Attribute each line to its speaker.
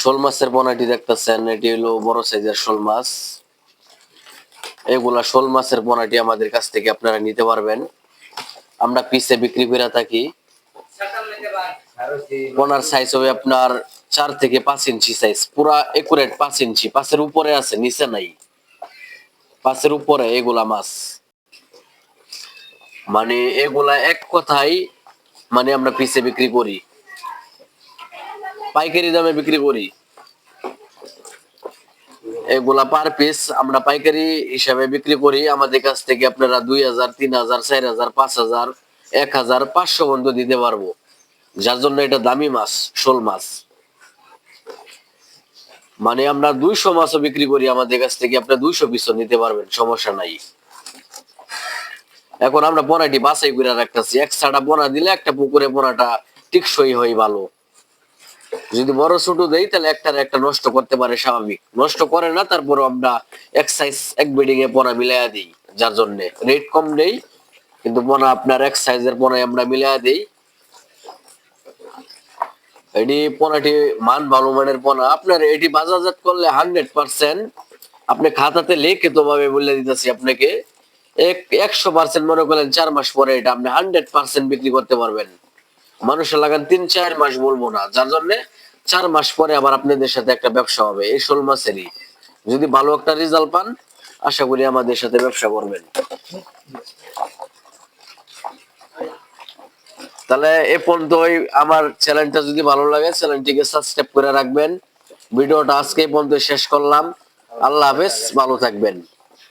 Speaker 1: শোল মাছের পোনাটি দেখতেছেন, এটি হলো বড় সাইজের শোল মাছ। এগুলা শোল মাছের পোনাটি আমাদের কাছ থেকে আপনারা নিতে পারবেন। আমরা পিসে বিক্রি করে থাকি। পোনার সাইজ হবে আপনার চার থেকে পাঁচ ইঞ্চি সাইজ পুরা একুরেট পাঁচ ইঞ্চি। পাঁচের উপরে আছে, নিচে নাই। পাঁচের উপরে এগুলা মাছ। মানে এগুলা এক কথাই মানে আমরা পিসে বিক্রি করি। পাইকারি দামে বিক্রি করি। এগুলা পার পিস আমরা পাইকারি হিসাবে বিক্রি করি। আমাদের কাছ থেকে আপনারা দুই হাজার, তিন হাজার, চার হাজার, পাঁচ হাজার, এক হাজার, পাঁচশো পর্যন্ত দিতে পারব। যার জন্য এটা দামি মাছ, শোল মাছ। মানে আমরা দুইশো মাছও বিক্রি করি। আমাদের কাছ থেকে আপনার দুইশো পিসও নিতে পারবেন, সমস্যা নাই। এখন আমরা পোনাটি বাছাই করে রাখতেছি। এক ছাড়া পোনা দিলে একটা পুকুরে পোনাটা টিকসই হয় ভালো। যদি বড় ছোট দেই, তাহলে একটার একটা নষ্ট করতে পারে স্বাভাবিক। নষ্ট করে না তারপরে আমরা এক সাইজ এক বেডিং এ পোনা মিলাইয়া দিই, যার জন্য রেট কম নেই কিন্তু পোনা আপনার এক সাইজের পোনায় আমরা মিলাইয়া দিই। এটি পোনাটি মান ভালো মানের পোনা। আপনার এটি বাজারজাত করলে হান্ড্রেড পার্সেন্ট আপনি খাতাতে লিখে তো ভাবে বলে দিতেছি আপনাকে। এক, একশো পার্সেন্ট মনে করলেন চার মাস পরে এটা আপনি হান্ড্রেড পার্সেন্ট বিক্রি করতে পারবেন। মানুষের লাগান তিন, চার মাস বলব না। যার জন্য চার মাস পরে আবার আপনাদের সাথে একটা ব্যবসা হবে, এই শোল মাসেরই যদি ভালো একটা রেজাল্ট পান, আশা করি আমাদের সাথে ব্যবসা করবেন। তাহলে এ পর্যন্তই। আমার চ্যানেলটা যদি ভালো লাগে চ্যানেলটিকে সাবস্ক্রাইব করে রাখবেন। ভিডিওটা আজকে পর্যন্ত শেষ করলাম। আল্লাহ হাফেজ, ভালো থাকবেন।